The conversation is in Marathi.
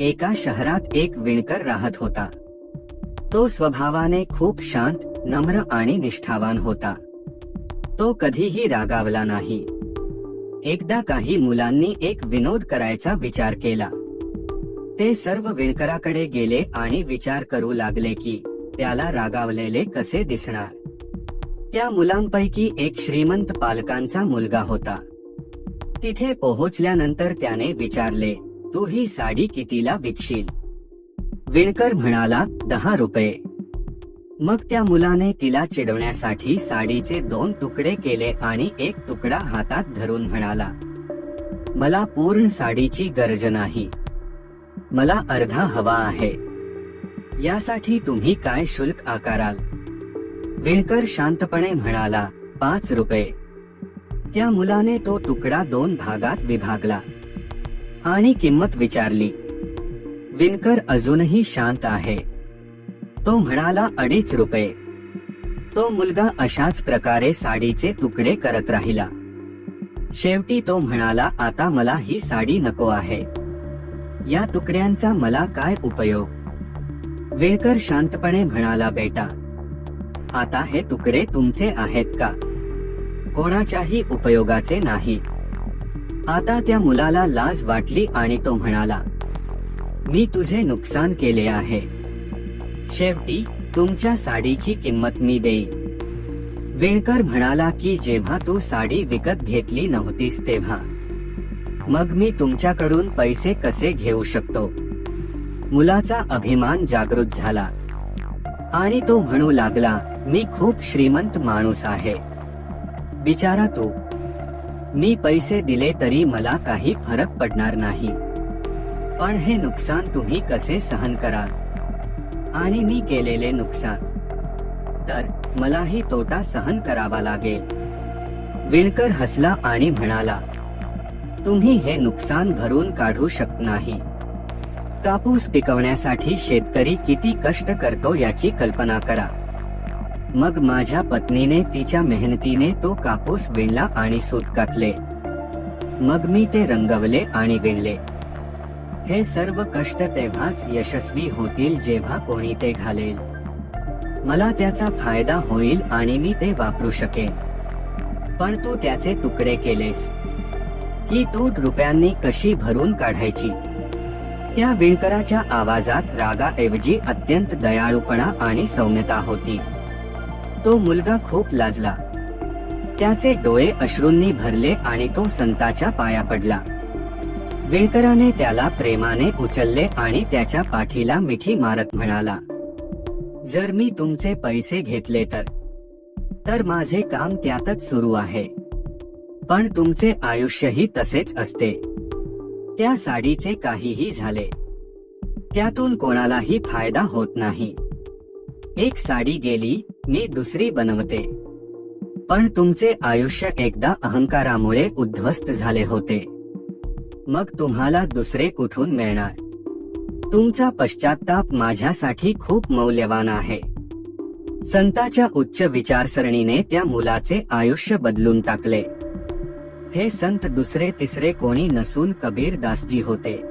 एका शहरात एक विणकर राहत होता. तो स्वभावाने खूप शांत नम्र आणि निष्ठावान होता. तो कधीही रागावला नाही. एकदा काही मुलांनी एक विनोद करायचा विचार केला. ते सर्व विणकराकडे गेले आणि विचार करू लागले की त्याला रागावलेले कसे दिसणार? त्या मुलांपैकी एक श्रीमंत पालकांचा मुलगा होता. तिथे पोहोचल्यानंतर त्याने विचारले तू ही साडी कितीला विकशील? विणकर म्हणाला दहा रुपये. मग त्या मुलाने तिला चिडवण्यासाठी साडीचे दोन तुकडे केले आणि एक तुकडा हातात धरून म्हणाला मला पूर्ण साडीची गरज नाही. मला अर्धा हवा आहे. यासाठी तुम्ही काय शुल्क आकाराल? विणकर शांतपणे म्हणाला पाच रुपये. त्या मुलाने तो तुकडा दोन भागात विभागला. आणि किंमत विचारली. विणकर अजूनही शांत आहे. तो म्हणाला अडीच रुपये. तो मुलगा अशाच प्रकारे साडीचे तुकडे करत राहिला. शेवटी तो म्हणाला आता मला ही साडी नको आहे. या तुकड्यांचा मला काय उपयोग? विणकर शांतपणे म्हणाला बेटा आता हे तुकडे तुमचे आहेत का? कोणाच्याही उपयोगाचे नाही. आता त्या मुलाला लाज वाटली आणि तो म्हणाला मी तुझे नुकसान केले आहे. शेवटी तुमच्या साडीची किंमत मी देईन. विणकर म्हणाला की जेव्हा तू साडी विकत घेतली नव्हतीस तेव्हा. मग मी तुमच्याकडून पैसे कसे घेऊ शकतो? मुलाचा अभिमान जागृत झाला. आणि तो म्हणू लागला मी खूप श्रीमंत माणूस आहे. बिचारा तू मी पैसे दिले तरी मला काही फरक पडणार नाही. पण हे नुकसान तुम्ही कसे सहन कराल? आणि मी केलेले नुकसान. तर मलाही तोटा सहन करावा लागेल. विणकर हसला आणि म्हणाला तुम्ही हे नुकसान भरून काढू शकत नाही. कापूस पिकवण्यासाठी शेतकरी किती कष्ट करतो याची कल्पना करा. मग माझ्या पत्नीने तिच्या मेहनतीने तो कापूस विणला आणि सूत कातले. मग मी ते रंगवले आणि विणले. हे सर्व कष्ट तेव्हाच यशस्वी होतील जेव्हा कोणी ते घालेल. मला त्याचा फायदा होईल आणि मी ते वापरू शकेन. पण तू त्याचे तुकडे केलेस. ही तूट रुपयांनी कशी भरून काढायची? त्या विणकराच्या आवाजात रागाऐवजी अत्यंत दयाळूपणा आणि सौम्यता होती. तो मुलगा खूप लाजला. त्याचे डोळे अश्रूंनी भरले आणि तो संताच्या पाया पडला. विणकराने त्याला प्रेमाने उचलले आणि त्याच्या पाठीला मिठी मारत म्हणाला जर मी तुमचे पैसे घेतले तर तर माझे काम त्यातच सुरू आहे. पण तुमचे आयुष्यही तसेच असते. त्या साडीचे काहीही झाले. त्यातून कोणालाही फायदा होत नाही. एक साडी गेली मी दुसरी बनवते. पण तुमचे आयुष्य एकदा अहंकारामुळे उद्ध्वस्त झाले होते. मग तुम्हाला दुसरे कुठून मिळणार? तुमचा पश्चाताप माझ्यासाठी खूप मौल्यवान आहे. संताच्या उच्च विचारसरणीने त्या मुलाचे आयुष्य बदलून टाकले. हे संत दुसरे तिसरे कोणी नसून कबीर दासजी होते.